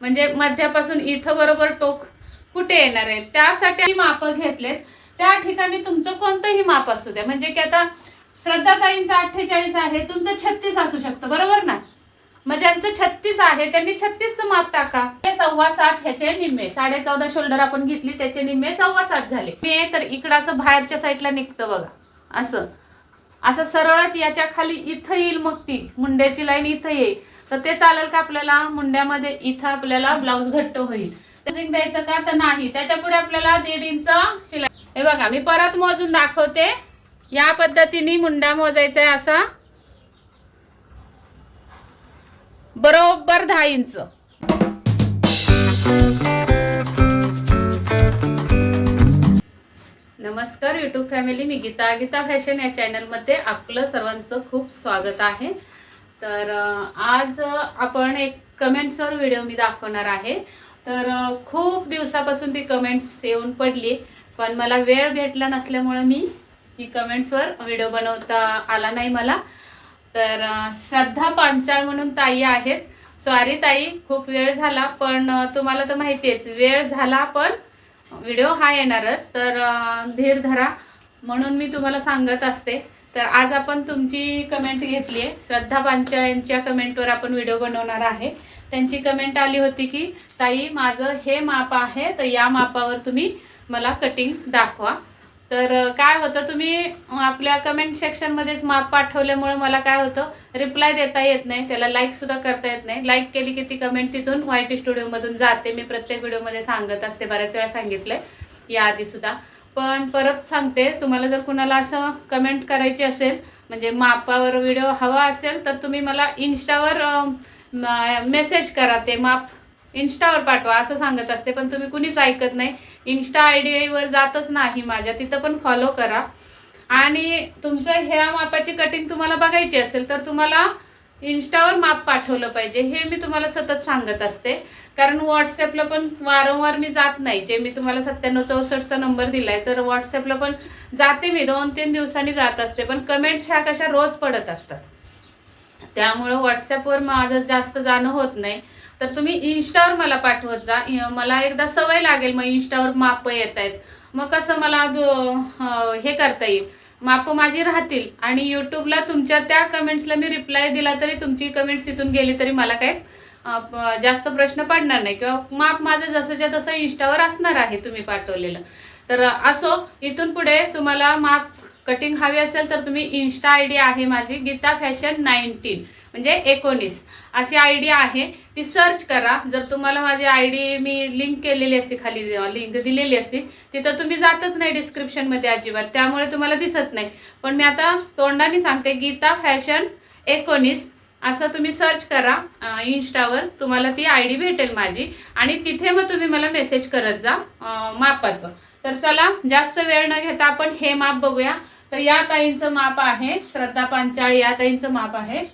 म्हणजे मध्यापासून इथं बरोबर टोक कुठे येणार आहे? त्यासाठी माप घेतलेत. त्या ठिकाणी तुमचं कोणतंही माप असू द्या. म्हणजे की आता श्रद्धाताईंचं अठ्ठेचाळीस आहे तुमचं छत्तीस असू शकतं. बरोबर ना? मग ज्यांचं छत्तीस आहे त्यांनी छत्तीसचं माप टाका. ते सव्वा सात ह्याचे निम्मे. साडे चौदा शोल्डर आपण घेतली त्याचे निम्मे सव्वा सात झाले. मे तर इकडं असं बाहेरच्या साईडला निघतं बघा. असं. असं सरळच याच्या खाली इथं येईल मग ती. मुंड्याची लाईन इथं येईल. तर ते चालेल का आपल्याला? मुंड्यामध्ये इथं आपल्याला ब्लाऊज घट्ट होईल. द्यायचं का? तर नाही. त्याच्या पुढे आपल्याला दीड इंच शिलाई हे बघा मी परत मोजून दाखवते. या पद्धतीने मुंडा मोजायचा आहे असा. बरोबर दहा इंच नमस्कार युट्यूब फॅमिली मी गीता. गीता फॅशन या चॅनलमध्ये आपलं सर्वांचं खूप स्वागत आहे. तर आज आपण एक कमेंट्सवर व्हिडिओ मी दाखवणार आहे. तर खूप दिवसापासून ती कमेंट्स येऊन पडली पण मला वेळ भेटला नसल्यामुळं मी ही कमेंट्सवर व्हिडिओ बनवता आला नाही मला. तर श्रद्धा पांचाळ म्हणून ताई आहेत. सॉरी ताई खूप वेळ झाला पण तुम्हाला तर माहिती आहेच वेळ झाला पण व्हिडिओ हा येणारच. तर धीर धरा म्हणून मी तुम्हाला सांगत असते. तर आज आपण तुमची कमेंट घेतली आहे श्रद्धा पांचाळ यांच्या कमेंटवर आपण व्हिडिओ बनवणार आहे. त्यांची कमेंट आली होती की ताई माझं हे माप आहे तर या मापावर तुम्ही मला कटिंग दाखवा. तर काय होतं तुम्ही आपल्या कमेंट सेक्शनमध्येच माप पाठवल्यामुळे मला काय होतं रिप्लाय देता येत नाही. त्याला लाईक सुद्धा करता येत नाही. लाईक केली की ती कमेंट तिथून वाय टी स्टुडिओमधून जाते. मी प्रत्येक व्हिडिओमध्ये सांगत असते. बऱ्याच वेळा सांगितलंय. आहे सुद्धा. पण परत सांगते तुम्हाला जर कुणाला असं कमेंट करायची असेल म्हणजे मापावर व्हिडिओ हवा असेल तर तुम्ही मला इन्स्टावर मेसेज करा ते माप. इन्स्टावर पाठवा असं सांगत असते पण तुम्ही कुणीच ऐकत नाही. इन्स्टा आय डीवर जातच नाही माझ्या तिथं पण फॉलो करा. आणि तुमचं ह्या मापाची कटिंग तुम्हाला बघायची असेल तर तुम्हाला इन्स्टावर माप पाठवलं पाहिजे. हे मी तुम्हाला सतत सांगत असते. कारण व्हॉट्सअपला पण वारंवार मी जात नाही. जे मी तुम्हाला सत्त्याण्णव चौसष्टचा नंबर दिला आहे तर व्हॉट्सअपला पण जाते मी. दोन तीन दिवसांनी जात असते. पण कमेंट्स ह्या कशा रोज पडत असतात. त्यामुळं व्हॉट्सअपवर माझं जास्त जाणं होत नाही. तर तुम्ही इन्स्टावर मला पाठवत जा. मला एकदा सवय लागेल. मग इन्स्टावर माप येत आहेत मग कसं मला हे करता येईल. माप माझी राहतील. आणि यूट्यूबला तुमच्या त्या कमेंट्सला मी रिप्लाय दिला तरी तुमची कमेंट्स तिथून गेली तरी मला काही जास्त प्रश्न पडणार नाही. किंवा माप माझं जसंच्या तसं इन्स्टावर असणार आहे तुम्ही पाठवलेलं. तर असो इथून पुढे तुम्हाला माप कटिंग हवी असेल तर तुम्ही इन्स्टा आय डी आहे माझी गीता फॅशन नाईन्टीन म्हणजे एकोणीस. अशी आय डी आहे. ती सर्च करा. जर तुम्हाला माझी आय डी मी लिंक केलेली असते खाली लिंक दिलेली असती तिथं तुम्ही जातच नाही डिस्क्रिप्शनमध्ये अजिबात. त्यामुळे तुम्हाला दिसत नाही. पण मी आता तोंडाने सांगते गीता फॅशन एकोणीस. असं तुम्ही सर्च करा इन्स्टावर तुम्हाला ती आय डी भेटेल माझी. आणि तिथे मग तुम्ही मला मेसेज करत जा मापाचं. तर चला जास्त वेळ न घेता आपण हे माप बघूया. तर या ताईंचं माप आहे श्रद्धा पांचाळ या ताईंचं माप आहे.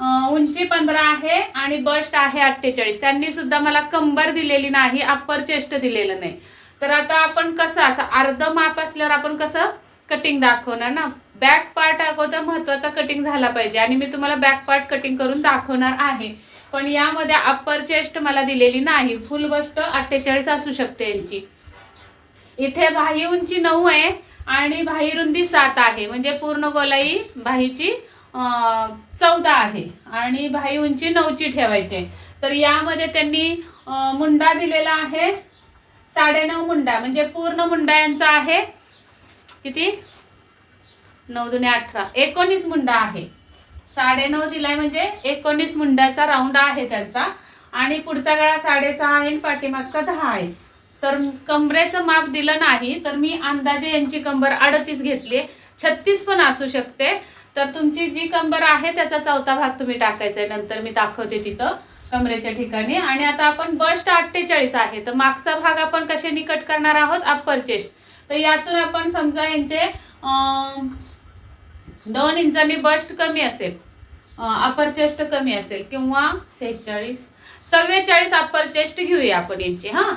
उंची पंधरा आहे आणि बस्ट आहे अठ्ठेचाळीस. त्यांनी सुद्धा मला कंबर दिलेली नाही अप्पर चेस्ट दिलेलं नाही. तर आता आपण कसं असं अर्ध माप असल्यावर आपण कसं कटिंग दाखवणार ना? बॅक पार्ट अगोदर महत्त्वाचा कटिंग झाला पाहिजे आणि मी तुम्हाला बॅक पार्ट कटिंग करून दाखवणार आहे. पण यामध्ये अप्पर चेस्ट मला दिलेली नाही फुल बस्ट अठ्ठेचाळीस असू शकते यांची. इथे भाई उंची नऊ आहे आणि भाई रुंदी सात आहे. म्हणजे पूर्ण गोलाई भाईची चौदा आहे. आणि भाई उंची नऊची ठेवायची तर यामध्ये त्यांनी मुंडा दिलेला आहे. साडेनऊ मुंडा म्हणजे पूर्ण मुंडा यांचा आहे. किती? नऊ दुने अठरा. एकोणीस मुंडा आहे. साडेनऊ दिलाय म्हणजे एकोणीस मुंड्याचा राऊंड आहे त्यांचा. आणि पुढचा गळा साडेसहा आहे आणि पाठीमागचा दहा आहे. तर कमरेचं माप दिलं नाही तर मी अंदाजे यांची कंबर अडतीस घेतली छत्तीस पण असू शकते. तर तुमची जी कंबर आहे त्याचा चौथा भाग तुम्ही टाकायचा आहे. नंतर मी दाखवते तिथं कमरेच्या ठिकाणी. आणि आता आपण बस्ट अठ्ठेचाळीस आहे. तर मागचा भाग आपण कसे निकट करणार आहोत? अप्पर चेस्ट तर यातून आपण समजा यांचे दोन इंचांनी बस्ट कमी असेल अपर चेस्ट कमी असेल किंवा सेहेचाळीस चव्वेचाळीस अप्पर चेस्ट घेऊया आपण यांची हा.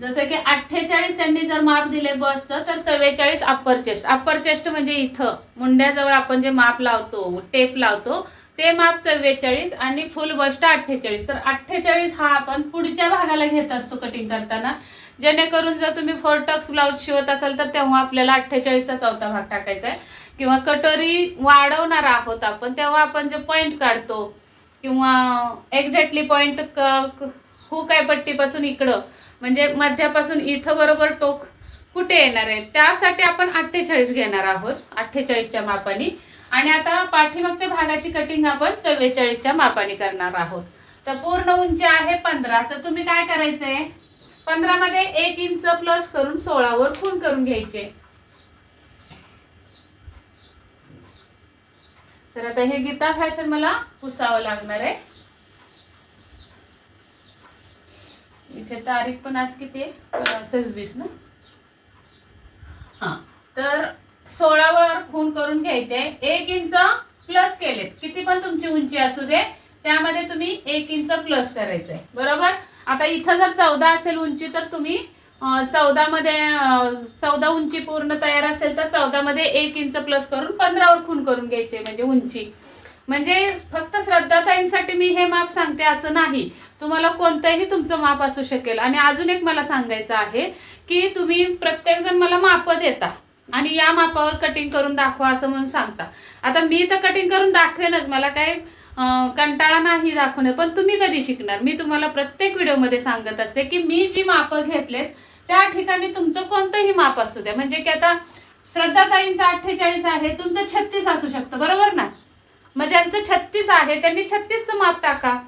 जसं की अठ्ठेचाळीस त्यांनी जर माप दिले बसचं तर चव्वेचाळीस अप्पर चेस्ट अप्पर चेस्ट म्हणजे इथं. मुंड्याजवळ आपण जे माप लावतो टेप लावतो ते माप चव्वेचाळीस आणि फुल बस्ट अठ्ठेचाळीस. तर अठ्ठेचाळीस हा आपण पुढच्या भागाला घेत असतो कटिंग करताना. जेणेकरून जर तुम्ही फोर टक्स ब्लाऊज शिवत असाल तर तेव्हा आपल्याला अठ्ठेचाळीसचा चौथा भाग टाकायचा आहे. किंवा कटोरी वाढवणार आहोत आपण तेव्हा आपण जे पॉईंट काढतो किंवा एक्झॅक्टली पॉईंट हुक आहे पट्टीपासून इकडं म्हणजे मध्यापासून इथं बरोबर टोक कुठे येणार आहे? त्यासाठी आपण अठ्ठेचाळीस घेणार आहोत अठ्ठेचाळीसच्या मापाने. आणि आता पाठीमागच्या भागाची कटिंग आपण चव्वेचाळीसच्या मापाने करणार आहोत. तर पूर्ण उंची आहे पंधरा. तर तुम्ही काय करायचंय? पंधरा मध्ये एक इंच प्लस करून सोळावर खून करून घ्यायचे. तर आता हे गीता फॅशन मला पुसावं लागणार आहे. इथे तारीख पण आज किती सव्वीस ना? हा. तर सोळावर खून करून घ्यायचे. एक इंच प्लस केलेत. किती पण तुमची उंची असू दे त्यामध्ये तुम्ही एक इंच प्लस करायचंय. बरोबर? आता इथं जर चौदा असेल उंची तर तुम्ही चौदा मध्ये चौदा उंची पूर्ण तयार असेल तर चौदा मध्ये एक इंच प्लस करून पंधरावर खून करून घ्यायचे म्हणजे उंची. म्हणजे फक्त श्रद्धाताईंसाठी मी हे माप सांगते असं नाही. तुम्हाला कोणतंही तुमचं माप असू शकेल. आणि अजून एक मला सांगायचं आहे की तुम्ही प्रत्येक जण मला माप देता. आणि या मापावर कटिंग करून दाखवा असं म्हणून सांगता. आता मी तर कटिंग करून दाखवेनच. मला काय कंटाळा नाही दाखवणे. पण तुम्ही कधी शिकणार? मी तुम्हाला प्रत्येक व्हिडिओमध्ये सांगत असते की मी जी मापं घेतलेत त्या ठिकाणी तुमचं कोणतंही माप असू द्या. म्हणजे की आता श्रद्धाताईंचं अठ्ठेचाळीस आहे तुमचं छत्तीस असू शकतं. बरोबर ना? मग ज्यांचं छत्तीस आहे त्यांनी छत्तीसचं माप टाका.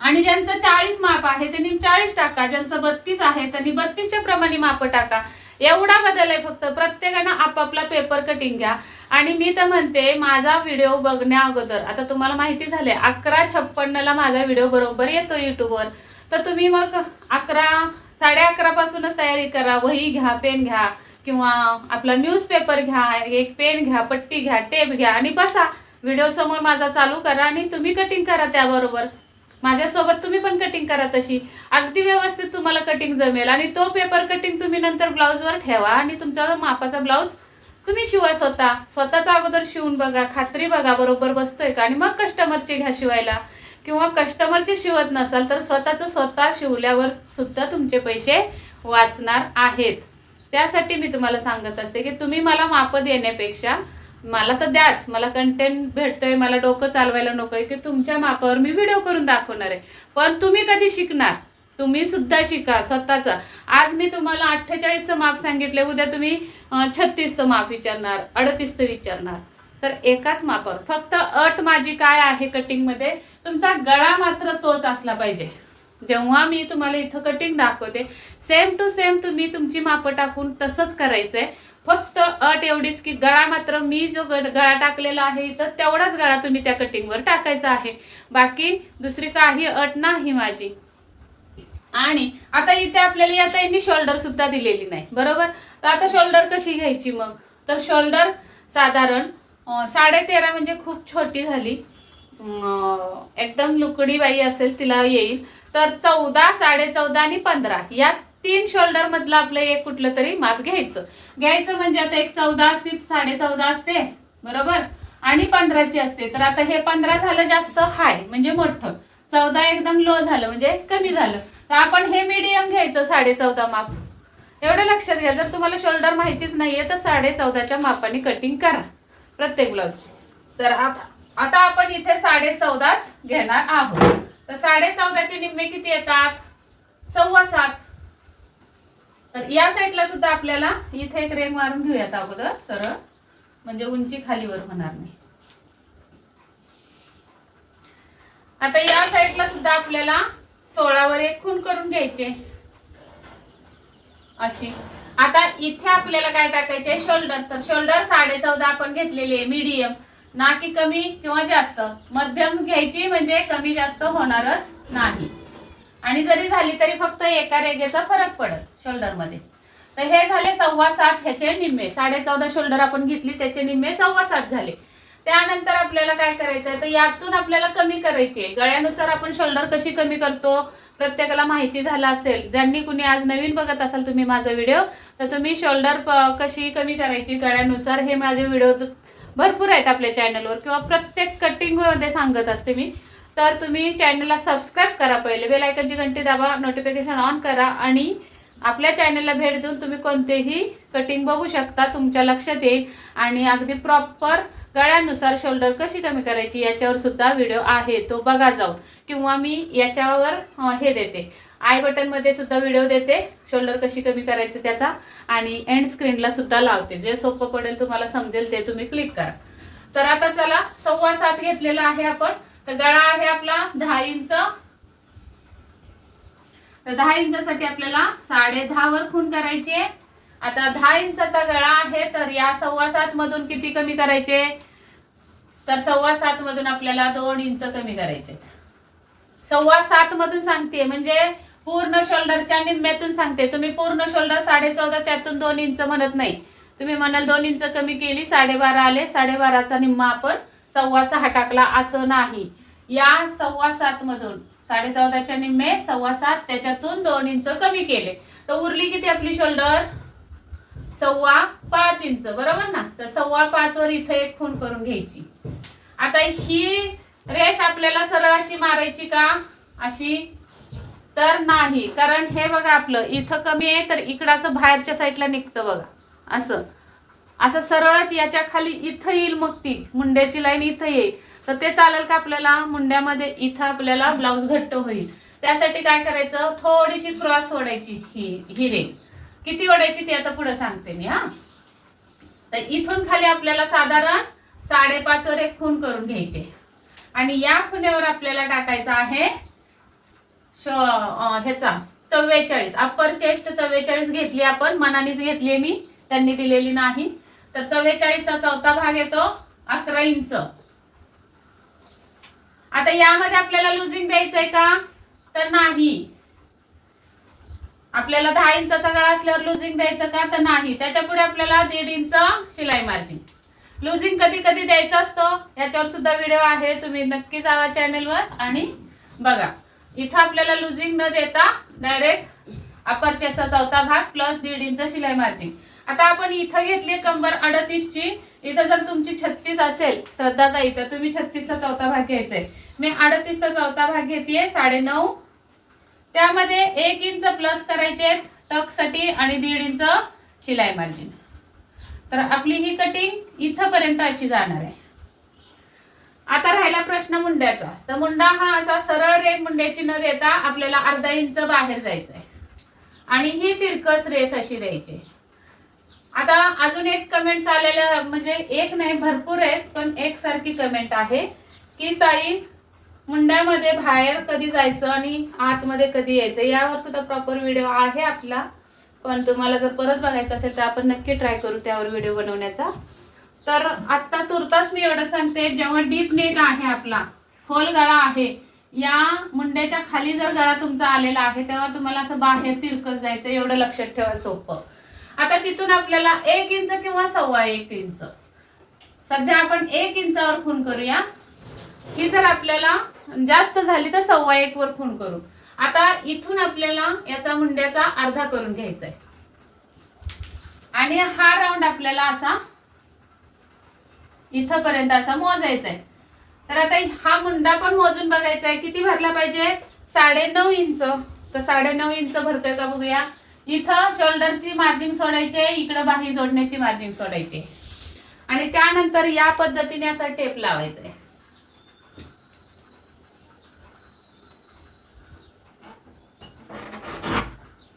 आणि ज्यांचं चाळीस माप आहे त्यांनी चाळीस टाका. ज्यांचं बत्तीस आहे त्यांनी बत्तीसच्या प्रमाणे माप टाका. एवढा बदल आहे फक्त. प्रत्येकानं आपापला पेपर कटिंग घ्या. आणि मी तर म्हणते माझा व्हिडिओ बघण्या अगोदर. आता तुम्हाला माहिती झाले अकरा छप्पन्नला माझा व्हिडिओ बरोबर येतो युट्यूबवर तर तुम्ही मग अकरा साडे अकरापासूनच तयारी करा. वही घ्या पेन घ्या. किंवा आपला न्यूजपेपर घ्या एक पेन घ्या पट्टी घ्या टेप घ्या आणि बसा. व्हिडिओ समोर माझा चालू करा आणि तुम्ही कटिंग करा त्याबरोबर. माझ्यासोबत तुम्ही पण कटिंग करा तशी. अगदी व्यवस्थित तुम्हाला कटिंग जमेल आणि तो पेपर कटिंग तुम्ही नंतर ब्लाऊजवर ठेवा आणि तुमचा मापाचा ब्लाऊज तुम्ही शिवा स्वतः. स्वतःचा अगोदर शिवून बघा खात्री बघा बरोबर बसतोय का? आणि मग कस्टमरचे घ्या शिवायला. किंवा कस्टमरचे शिवत नसाल तर स्वतःचं स्वतः शिवल्यावर सुद्धा तुमचे पैसे वाचणार आहेत. त्यासाठी मी तुम्हाला सांगत असते की तुम्ही मला माप देण्यापेक्षा मला तर द्याच. मला कंटेंट भेटतोय मला डोकं चालवायला नकोय की तुमच्या मापावर मी व्हिडिओ करून दाखवणार आहे. पण तुम्ही कधी शिकणार? तुम्ही सुद्धा शिका स्वतःचा. आज मी तुम्हाला अठ्ठेचाळीसचं माप सांगितले उद्या तुम्ही छत्तीसचं माप विचारणार अडतीसचं विचारणार. तर एकाच मापावर. फक्त अट माझी काय आहे कटिंगमध्ये तुमचा गळा मात्र तोच असला पाहिजे. जेव्हा मी तुम्हाला इथं कटिंग दाखवते सेम टू सेम तुम्ही तुमची मापं टाकून तसंच करायचंय. फक्त अट एवढीच की गळा मात्र मी जो ग- गळा टाकलेला आहे तर तेवढाच गळा तुम्ही त्या कटिंगवर टाकायचा आहे. बाकी दुसरी काही अट नाही माझी. आणि आता इथे आपल्याला या ताईंनी शोल्डर सुद्धा दिलेली नाही. बरोबर? तर आता शोल्डर कशी घ्यायची मग? तर शोल्डर साधारण साडेतेरा साडे तेरा म्हणजे खूप छोटी झाली. एकदम लुकडी बाई असेल तिला येईल. तर चौदा साडे चौदा आणि पंधरा यात तीन शोल्डर मधलं आपलं एक कुठलं तरी माप घ्यायचं. घ्यायचं म्हणजे आता एक चौदा असते साडे चौदा असते बरोबर? आणि पंधराची असते. तर आता हे पंधरा झालं जास्त हाय म्हणजे मोठं. चौदा एकदम लो झालं म्हणजे कमी झालं. तर आपण हे मीडियम घ्यायचं साडे चौदा माप. एवढं लक्षात घ्या. जर तुम्हाला शोल्डर माहितीच नाहीये तर साडे चौदाच्या मापाने कटिंग करा. प्रत्येक ब्लाऊजची तर आता आता आपण इथे साडे चौदाच घेणार आहोत. तर साडे चौदाचे निम्मे किती येतात? सव्वा सात. तर या साईडला सुद्धा आपल्याला इथे एक रेग मारून घेऊयात अगोदर सरळ. म्हणजे उंची खालीवर होणार नाही. आता या साईडला सुद्धा आपल्याला सोळावर एक खून करून घ्यायचे. अशी. आता इथे आपल्याला काय टाकायचे? शोल्डर. तर शोल्डर साडे चौदा आपण घेतलेले मीडियम ना की कमी किंवा जास्त. मध्यम घ्यायची म्हणजे कमी जास्त होणारच नाही. आणि जरी झाली तरी फक्त एका रेगेचा फरक पडत शोल्डरमध्ये तर हे झाले सव्वा सात ह्याचे निम्मे. साडे चौदा शोल्डर आपण घेतली त्याचे निम्मे सव्वा सात झाले. त्यानंतर आपल्याला काय करायचं आहे तर यातून आपल्याला कमी करायची आहे. गळ्यानुसार आपण शोल्डर कशी कमी करतो? प्रत्येकाला माहिती झालं असेल. ज्यांनी कुणी आज नवीन बघत असाल तुम्ही माझा व्हिडिओ तर तुम्ही शोल्डर कशी कमी करायची? गळ्यानुसार हे माझे व्हिडिओ भरपूर आहेत आपल्या चॅनलवर किंवा प्रत्येक कटिंगमध्ये सांगत असते मी. तर तुम्ही चॅनलला सबस्क्राईब करा पहिले. बेल आयकनची घंटी दाबा नोटिफिकेशन ऑन करा आणि आपल्या चॅनलला भेट देऊन तुम्ही कोणतेही कटिंग बघू शकता तुमच्या लक्षात येईल. आणि अगदी प्रॉपर गळ्यानुसार शोल्डर कशी कमी करायची याच्यावर सुद्धा व्हिडिओ आहे. तो बघा जाऊन. किंवा मी याच्यावर हे देते. आय बटनमध्ये सुद्धा व्हिडिओ देते. शोल्डर कशी कमी करायची त्याचा. आणि एंड स्क्रीनला सुद्धा लावते. जे सोपं पडेल तुम्हाला समजेल ते तुम्ही क्लिक करा. तर आता चला सव्वा सात घेतलेला आहे आपण. तर गळा आहे आपला दहा इंच. तर दहा इंचासाठी आपल्याला साडे दहा वर खून करायचे. आता दहा इंचाचा गळा आहे तर या सव्वा सात मधून किती कमी करायचे? तर सव्वा सात मधून आपल्याला दोन इंच कमी करायचे. सव्वा सात मधून सांगते म्हणजे पूर्ण शोल्डरच्या निम्म्यातून सांगते. तुम्ही पूर्ण शोल्डर साडे चौदा त्यातून दोन इंच म्हणत नाही. तुम्ही म्हणाल दोन इंच कमी केली साडेबारा आले साडेबाराचा निम्मा आपण सव्वा सहा टाकला असं नाही. या सव्वा सात मधून साडे चौदाच्या निम्मे सव्वा सात त्याच्यातून दोन इंच कमी केले. तर उरली किती आपली शोल्डर सव्वा पाच इंच बरोबर ना? तर सव्वा पाच वर इथे एक खून करून घ्यायची. आता ही रेष आपल्याला सरळ अशी मारायची का? अशी? तर नाही. कारण हे बघा आपलं इथं कमी आहे तर इकडं असं बाहेरच्या साईडला निघतं बघा. असं. असं सरळच याच्या खाली इथं येईल मग ती. मुंड्याची लाईन इथं येईल. तर ते चालेल का आपल्याला? मुंड्यामध्ये इथं आपल्याला ब्लाऊज घट्ट होईल. त्यासाठी काय करायचं? थोडीशी क्रॉस ओढायची ही ही रेष किती ओढायची ती आता पुढे सांगते मी हा. तर इथून खाली आपल्याला साधारण साडेपाच वर एक खून करून घ्यायचे. आणि या खुण्यावर आपल्याला टाकायचा आहे ह्याचा चव्वेचाळीस. अप्पर चेस्ट चव्वेचाळीस घेतली आपण. मनानेच घेतली मी. त्यांनी दिलेली नाही. तर चव्वेचाळीसचा चौथा भाग येतो अकरा इंच. आता यामध्ये आपल्याला लुझिंग द्यायचंय का? तर नाही. आपल्याला दहा इंचाचा गळा असल्यावर लुझिंग द्यायचं का? तर नाही. त्याच्या पुढे आपल्याला दीड इंच शिलाई मार्जिन लुझिंग कधी कधी द्यायचं असतं? याच्यावर सुद्धा व्हिडिओ आहे. तुम्ही नक्की जावा चॅनलवर आणि बघा. इथं आपल्याला लुझिंग न देता डायरेक्ट अपर चेस्टचा चौथा भाग प्लस दीड इंच शिलाई मार्जिन आता आपण इथं घेतली कंबर अडतीसची. इथं जर तुमची छत्तीस असेल श्रद्धाताई तर तुम्ही छत्तीसचा चौथा भाग घ्यायचाय. मी अडतीसचा चौथा भाग घेतेय साडे नऊ त्यामध्ये एक इंच प्लस करायचे टकसाठी आणि दीड इंच शिलाई मार्जिन. तर आपली ही कटिंग इथंपर्यंत अशी जाणार आहे. आता राहिला प्रश्न मुंड्याचा. तर मुंडा हा असा सरळ रेग मुंड्याची न देता आपल्याला अर्धा इंच बाहेर जायचं आहे आणि ही तिरकस रेस अशी द्यायची. आता अजून एक कमेंट्स आलेल्या म्हणजे एक नाही भरपूर आहेत पण एक सारखी कमेंट आहे. की ताई मुंड्यामध्ये बाहेर कधी जायचं आणि आतमध्ये कधी यायचं यावर सुद्धा प्रॉपर व्हिडिओ आहे आपला. पण तुम्हाला जर परत बघायचं असेल तर आपण नक्की ट्राय करू त्यावर व्हिडिओ बनवण्याचा. तर आत्ता तुर्तास मी एवढं सांगते जेव्हा डीप नेक आहे आपला खोल गळा आहे या मुंड्याच्या खाली जर गळा तुमचा आलेला आहे तेव्हा तुम्हाला असं बाहेर तिरकस जायचं एवढं लक्षात ठेवा सोपं. आता तिथून आपल्याला एक इंच किंवा सव्वा एक इंच. सध्या आपण एक इंचावर खून करूया. ही जर आपल्याला जास्त झाली तर सव्वा एक वर खून करू. आता इथून आपल्याला याचा मुंड्याचा अर्धा करून घ्यायचा आहे आणि हा राऊंड आपल्याला असा इथपर्यंत असा मोजायचा आहे तर आता हा मुंडा पण मोजून बघायचा आहे किती भरला पाहिजे? साडे नऊ इंच. तर साडे नऊ इंच भरतोय का बघूया? इथं शोल्डरची मार्जिन सोडायची आहे इकडं बाही जोडण्याची मार्जिन सोडायची. आणि त्यानंतर या पद्धतीने असा टेप लावायचा आहे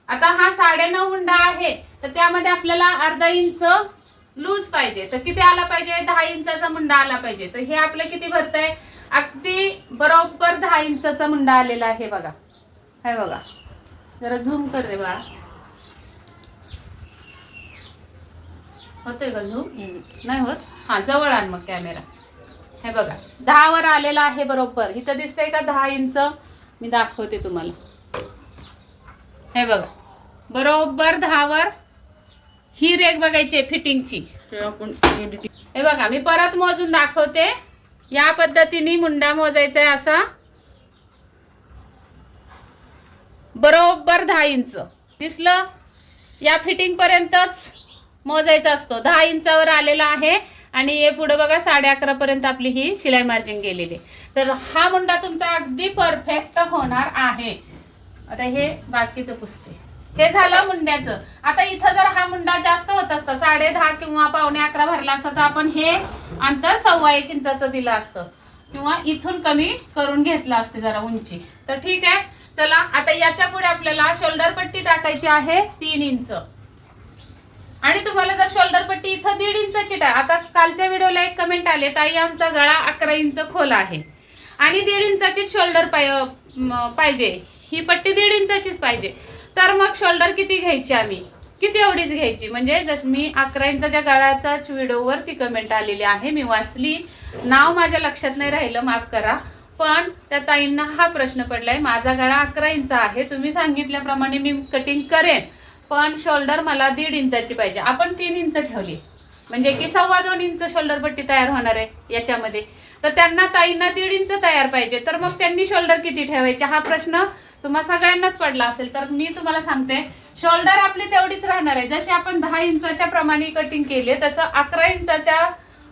आता हा साडे नऊ मुंडा आहे तर त्यामध्ये आपल्याला अर्धा इंच लूज पाहिजे. तर किती आला पाहिजे? दहा इंचाचा मुंडा आला पाहिजे. तर हे आपलं किती भरतंय? अगदी बरोबर दहा इंचाचा मुंडा आलेला आहे बघा. हे बघा. जरा झूम कर रे बाळा. होतोय का झूम नाही होत? हा जवळ आण मग कॅमेरा हे बघा दहा वर आलेला आहे बरोबर. इथं दिसतंय का दहा इंच? मी दाखवते तुम्हाला. हे बघा बरोबर दहावर ही रेग बघायची फिटिंगची आपण editing- हे बघा मी परत मोजून दाखवते. या पद्धतीने मुंडा मोजायचा आहे असा. बरोबर दहा इंच. दिसलं? या फिटिंग पर्यंतच मोजायचा असतो. दहा इंचावर आलेला आहे आणि हे पुढे बघा साडे अकरा पर्यंत आपली ही शिलाई मार्जिन गेलेली तर हा मुंडा तुमचा अगदी परफेक्ट होणार आहे. आता हे बाकीचं पुसते. हे झालं मुंड्याचं. आता इथं जर हा मुंडा जास्त होत असता साडे दहा किंवा पावणे अकरा भरला असता तर आपण हे अंतर सव्वा एक इंचाचं दिलं असतं. किंवा इथून कमी करून घेतलं असते जरा उंची. तर ठीक आहे. चला आता याच्यापुढे आपल्याला शोल्डर पट्टी टाकायची आहे तीन इंच. आणि तुम्हाला जर शोल्डर पट्टी इथं दीड इंचाची टाय आता कालच्या व्हिडिओला एक कमेंट आले ताई आमचा गळा अकरा इंच खोल आहे. आणि दीड इंचाची शोल्डर पाय पाहिजे. ही पट्टी दीड इंचाचीच पाहिजे. तर मग शोल्डर किती घ्यायची आम्ही? किती एवढीच घ्यायची? म्हणजे जस मी अकरा इंचाच्या गळाचाच व्हिडिओवर ती कमेंट आलेली आहे मी वाचली. नाव माझ्या लक्षात नाही राहिलं माफ करा. पण त्या ताईंना हा प्रश्न पडलाय माझा गळा अकरा इंच आहे तुम्ही सांगितल्याप्रमाणे मी कटिंग करेन. पण शोल्डर मला दीड इंचाची पाहिजे. आपण तीन इंच ठेवली. म्हणजे की सव्वा दोन इंच शोल्डर पट्टी तयार होणार आहे याच्यामध्ये. तर त्यांना ताईंना दीड इंच तयार पाहिजे. तर मग त्यांनी शोल्डर किती ठेवायचे? हा प्रश्न तुम्हा सगळ्यांनाच पडला असेल. तर मी तुम्हाला सांगते शोल्डर आपली तेवढीच राहणार आहे. जशी आपण दहा इंचाच्या प्रमाणे कटिंग केली तसं अकरा इंचाच्या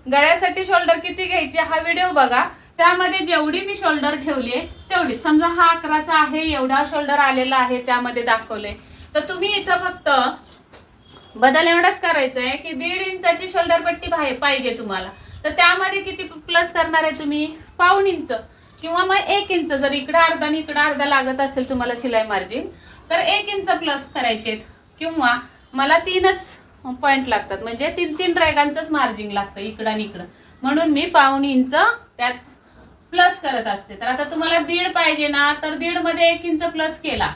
गळ्यासाठी शोल्डर किती घ्यायची हा व्हिडिओ बघा. त्यामध्ये जेवढी मी शोल्डर ठेवली आहे तेवढीच. समजा हा अकराचा आहे एवढा शोल्डर आलेला आहे त्यामध्ये दाखवले तर तुम्ही इथं फक्त बदल एवढाच करायचा आहे की दीड इंचाची शोल्डर पट्टी पाहिजे तुम्हाला. तर त्यामध्ये किती प्लस करणार आहे तुम्ही? पाऊन इंच. किंवा मग एक इंच. जर इकडं अर्धा आणि इकडं अर्धा लागत असेल तुम्हाला शिलाई मार्जिन तर एक इंच प्लस करायचे किंवा मला तीनच पॉईंट लागतात. म्हणजे तीन तीन रॅगांचंच मार्जिन लागतं इकडं आणि इकडं. म्हणून मी पाऊन इंच त्यात प्लस करत असते. तर आता तुम्हाला दीड पाहिजे ना तर दीडमध्ये एक इंच प्लस केला.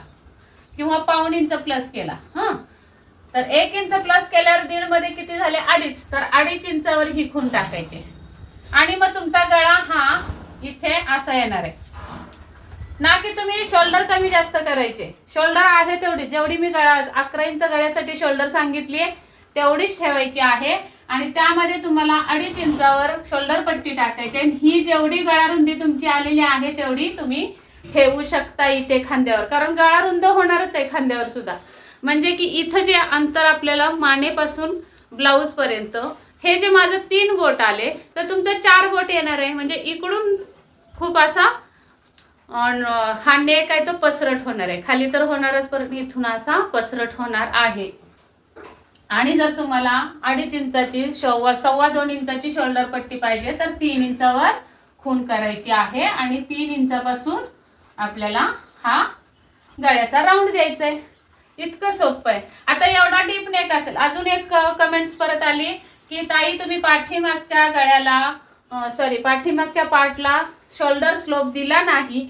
किंवा पाऊण इंच प्लस केला हा. तर एक इंच प्लस केल्यावर दीडमध्ये किती झाले? अडीच. तर अडीच इंचावर ही खून टाकायचे. आणि मग तुमचा गळा हा इथे असा येणार आहे. ना की तुम्ही शोल्डर कमी जास्त करायचे. शोल्डर आहे तेवढी. जेवढी मी गळा अकरा इंच गळ्यासाठी शोल्डर सांगितली तेवढीच ठेवायची आहे. आणि त्यामध्ये तुम्हाला अडीच इंचावर शोल्डर पट्टी टाकायची आणि ही जेवढी गळा रुंदी तुमची आलेली आहे तेवढी तुम्ही ठेवू शकता इथे खांद्यावर. कारण गळा रुंद होणारच आहे खांद्यावर सुद्धा. म्हणजे की इथं जे अंतर आपल्याला मानेपासून ब्लाऊजपर्यंत हे जे माझं तीन बोट आले तर तुमचं चार बोट येणार आहे. म्हणजे इकडून खूप असा हा नेक आहे तो पसरट होणार आहे. खाली तर होणारच पण इथून असा पसरट होणार आहे. आणि जर तुम्हाला अडीच इंचाची सव्वा सव्वा दोन इंचाची शोल्डर पट्टी पाहिजे तर तीन इंचावर खून करायची आहे. आणि तीन इंचापासून आपल्याला हा गळ्याचा राऊंड द्यायचा आहे इतकं सोपं आहे. आता एवढा डीप नेक असेल. अजून एक कमेंट्स परत आली की ताई तुम्ही पाठीमागच्या गळ्याला सॉरी पाठीमागच्या पार्टला शोल्डर स्लोप दिला नाही.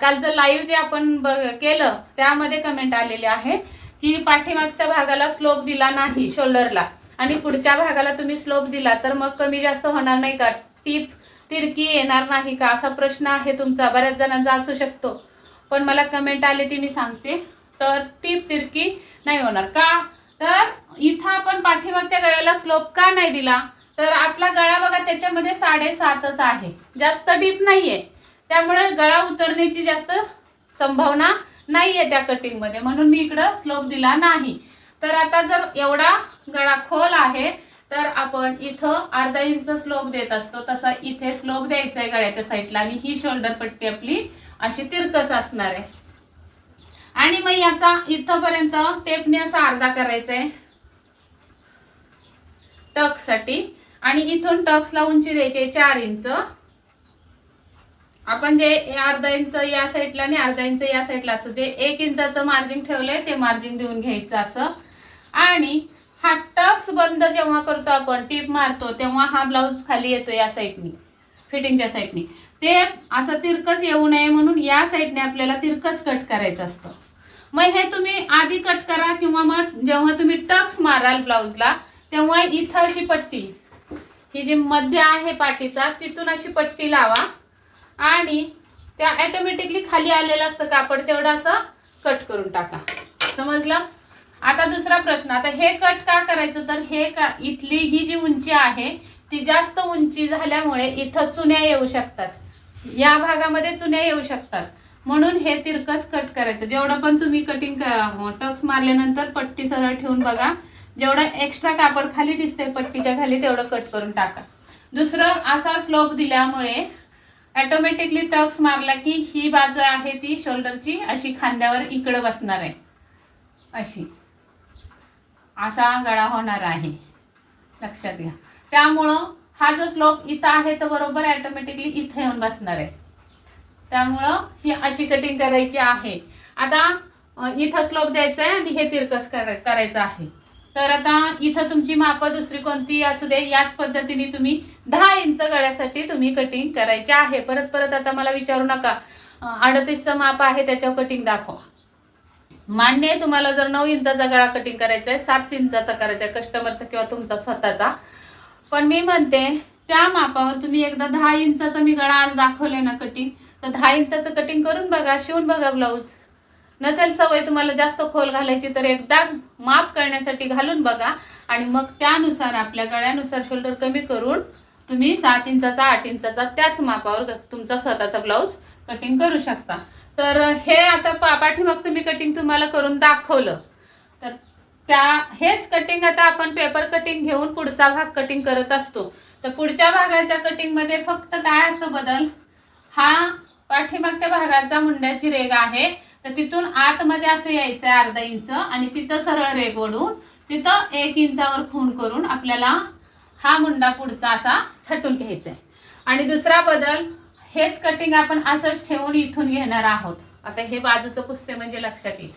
कालचं लाईव्ह जे आपण बघ- केलं त्यामध्ये कमेंट आलेली आहे की पाठीमागच्या भागाला स्लोप दिला नाही शोल्डरला आणि पुढच्या भागाला तुम्ही स्लोप दिला तर मग कमी जास्त होणार नाही का? टीप तिरकी येणार नाही का? असा प्रश्न आहे तुमचा. बऱ्याच जणांचा असू शकतो. पण मला कमेंट आली ती मी सांगते. तर ती तिरकी नाही होणार का? तर इथं आपण पाठीमागच्या गळ्याला स्लोप का नाही दिला? तर आपला गळा बघा त्याच्यामध्ये साडेसातच आहे. जास्त डीप नाहीये. त्यामुळे गळा उतरण्याची जास्त संभावना नाहीये त्या कटिंगमध्ये म्हणून मी इकडं स्लोप दिला नाही. तर आता जर एवढा गळा खोल आहे तर आपण इथं अर्धा इंच स्लोप देत असतो. तसा इथे स्लोप द्यायचा आहे गळ्याच्या साईडला आणि ही शोल्डर पट्टी आपली अशी तिरकस असणार आहे. आणि मग याचा इथंपर्यंत टेपने असा अर्धा करायचा आहे टक्ससाठी आणि इथून टक्सला उंची द्यायची आहे चार इंच. आपण जे अर्धा इंच या साईडला आणि अर्धा इंच या साईडला असं जे एक इंचाचं मार्जिन ठेवलंय ते मार्जिन देऊन घ्यायचं असं. आणि हा टक्स बंद जेव्हा करतो आपण टीप मारतो तेव्हा हा ब्लाऊज खाली येतो या साईडनी फिटिंगच्या साईडनी ते असं तिरकस येऊ नये म्हणून या साईडने आपल्याला तिरकस कट करायचं असतं. मग हे तुम्ही आधी कट करा किंवा मग जेव्हा तुम्ही टक्स माराल ब्लाऊजला तेव्हा इथं अशी पट्टी ही जी मध्य आहे पाठीचा तिथून अशी पट्टी लावा आणि त्या ॲटोमॅटिकली खाली आलेलं असतं कापड तेवढं असं कट करून टाका. समजलं? आता दुसरा प्रश्न आता हे कट का करायचं? तर हे का इथली ही जी उंची आहे ती जास्त उंची झाल्यामुळे इथं चुन्या येऊ शकतात. या भागामध्ये चुन्या येऊ शकतात. म्हणून हे तिरकस कट करायचं. जेवढं पण तुम्ही कटिंग टक्स मारल्यानंतर पट्टी सरळ ठेवून बघा. जेवढं एक्स्ट्रा कापड खाली दिसते पट्टीच्या खाली तेवढं कट करून टाका. दुसरं असा स्लोप दिल्यामुळे ऑटोमॅटिकली टक्स मारला की ही बाजू आहे ती शोल्डरची अशी खांद्यावर इकडं बसणार आहे. अशी. असा गळा होणार आहे. लक्षात घ्या. त्यामुळं हा जो स्लोप इथं आहे तो बरोबर ऑटोमॅटिकली इथं येऊन बसणार आहे. त्यामुळं ही अशी कटिंग करायची आहे. आता इथं स्लोप द्यायचा आहे आणि हे तिरकस करायचं आहे. तर आता इथं तुमची मापं दुसरी कोणती असू दे याच पद्धतीने तुम्ही दहा इंच गळ्यासाठी तुम्ही कटिंग करायची आहे. परत परत आता मला विचारू नका. अडतीसचं माप आहे त्याच्यावर कटिंग दाखवा. मान्य आहे तुम्हाला जर नऊ इंचाचा गळा कटिंग करायचा आहे सात इंचाचा करायचा आहे कस्टमरचा किंवा तुमचा स्वतःचा. पण मी म्हणते त्या मापावर तुम्ही एकदा दहा इंचाचा मी गळा आज दाखवले ना कटिंग तर दहा इंचाचं कटिंग करून बघा शिवून बघा ब्लाऊज नसेल सवय तुम्हाला जास्त खोल घालायची तर एकदा माप करण्यासाठी घालून बघा आणि मग त्यानुसार आपल्या गळ्यानुसार शोल्डर कमी करून तुम्ही सात इंचाचा आठ इंचाचा त्याच मापावर तुमचा स्वतःचा ब्लाऊज कटिंग करू शकता. तर हे आता पाठीमागचं मी कटिंग तुम्हाला करून दाखवलं. तर त्या हेच कटिंग आता आपण पेपर कटिंग घेऊन पुढचा भाग कटिंग करत असतो. तर पुढच्या भागाच्या कटिंगमध्ये फक्त काय असतं बदल? हा पाठीमागच्या भागाचा मुंड्याची रेग आहे. तर तिथून आतमध्ये असं यायचं आहे अर्धा इंच आणि तिथं सरळ रेग ओढून तिथं एक इंचावर खून करून आपल्याला हा मुंडा पुढचा असा छटून घ्यायचा आहे आणि दुसरा बदल हेच कटिंग आपण असंच ठेवून इथून घेणार आहोत. आता हे बाजूचं पुसते म्हणजे लक्षात येईल.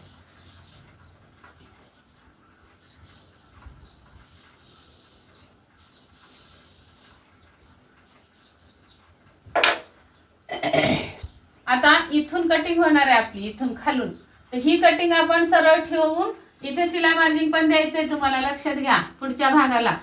आता इथून कटिंग होणार आहे आपली इथून खालून. तर ही कटिंग आपण सरळ ठेवून इथे सिला मार्जिंग पण द्यायचंय तुम्हाला लक्षात घ्या पुढच्या भागाला.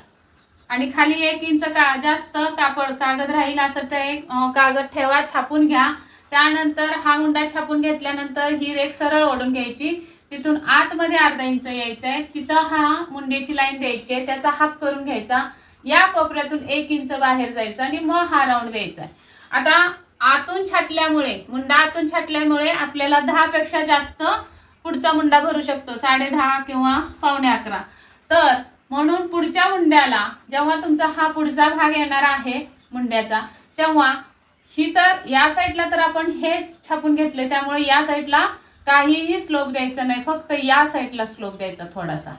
आणि खाली एक इंच का जास्त कापड कागद राहील असं ते कागद ठेवा छापून घ्या. त्यानंतर हा मुंडा छापून घेतल्यानंतर ही रेख सरळ ओढून घ्यायची. तिथून आतमध्ये अर्धा इंच यायचं आहे तिथं हा मुंडेची लाईन द्यायची आहे. त्याचा हाफ करून घ्यायचा. या कोपऱ्यातून एक इंच बाहेर जायचं आणि मग हा राऊंड द्यायचा आहे. आता आतून छाटल्यामुळे मुंडा आतून छाटल्यामुळे आपल्याला दहा पेक्षा जास्त पुढचा मुंडा भरू शकतो. साडे दहा किंवा पावणे अकरा. तर म्हणून पुढच्या मुंड्याला जेव्हा तुमचा हा पुढचा भाग येणार आहे मुंड्याचा तेव्हा ही तर या साईडला तर आपण हेच छापून घेतले त्यामुळे या साईडला काहीही स्लोप द्यायचा नाही फक्त या साईडला स्लोप द्यायचा थोडासा.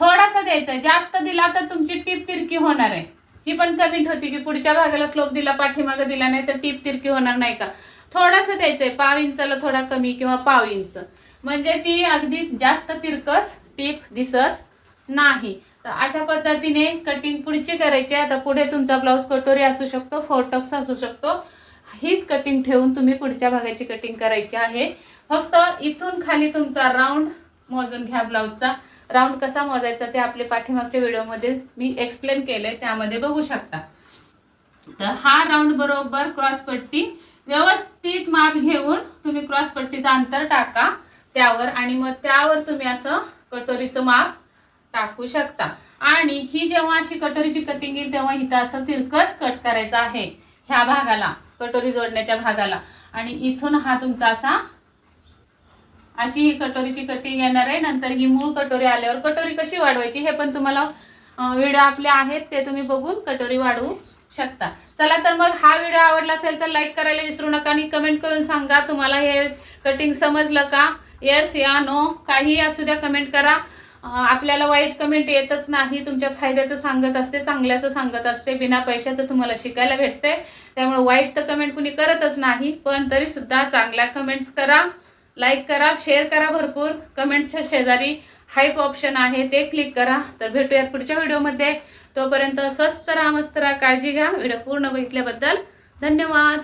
थोडासा द्यायचा जास्त दिला तर तुमची टीप तिरकी होणार आहे. ही पण कमेंट होती की पुढच्या भागाला स्लोप दिला पाठीमागं दिला नाही तर टीप तिरकी होणार नाही का? थोडंसं द्यायचंय पाव इंचाला थोडा कमी किंवा पाव इंच. म्हणजे ती अगदी जास्त तिरकस टीप दिसत नाही. तर अशा पद्धतीने कटिंग पुढची करायची आहे. आता पुढे तुमचा ब्लाऊज कटोरी असू शकतो फोरटक्स असू शकतो. हीच कटिंग ठेवून तुम्ही पुढच्या भागाची कटिंग करायची आहे. फक्त इथून खाली तुमचा राऊंड मोजून घ्या ब्लाऊजचा राऊंड कसा मोजायचा ते आपले पाठीमागच्या व्हिडिओमध्ये मी एक्सप्लेन केलंय त्यामध्ये बघू शकता. तर हा राऊंड बरोबर क्रॉस पट्टी व्यवस्थित माप घेऊन तुम्ही क्रॉसपट्टीचं अंतर टाका त्यावर आणि मग त्यावर तुम्ही असं कटोरीचं माप टाकू शकता. आणि ही जेव्हा अशी कटोरीची कटिंग येईल तेव्हा इथं असं तिरकस कट करायचं आहे. ह्या भागाला कटोरी जोडण्याच्या भागाला. आणि इथून हा तुमचा असा अशी ही कटोरीची कटिंग येणार आहे. नंतर ही मूळ कटोरी आल्यावर कटोरी कशी वाढवायची हे पण तुम्हाला व्हिडिओ आपले आहेत ते तुम्ही बघून कटोरी वाढवू शकता. चला तर मग हा व्हिडिओ आवडला असेल तर लाईक करायला विसरू नका आणि कमेंट करून सांगा तुम्हाला हे कटिंग समजलं का? येस या नो काही असू द्या कमेंट करा. आपल्याला वाईट कमेंट येतच नाही तुमच्या फायद्याचं सांगत असते चांगल्याचं सांगत असते बिना पैशाचं तुम्हाला शिकायला भेटते त्यामुळे वाईट तर कमेंट कुणी करतच नाही पण तरी सुद्धा चांगल्या कमेंट्स करा लाईक करा शेअर करा भरपूर. कमेंटच्या शेजारी हाईप ऑप्शन आहे ते क्लिक करा. तर भेटूयात पुढच्या व्हिडिओमध्ये तोपर्यंत स्वस्त राहा मस्त राहा काळजी घ्या. व्हिडिओ पूर्ण बघितल्याबद्दल धन्यवाद.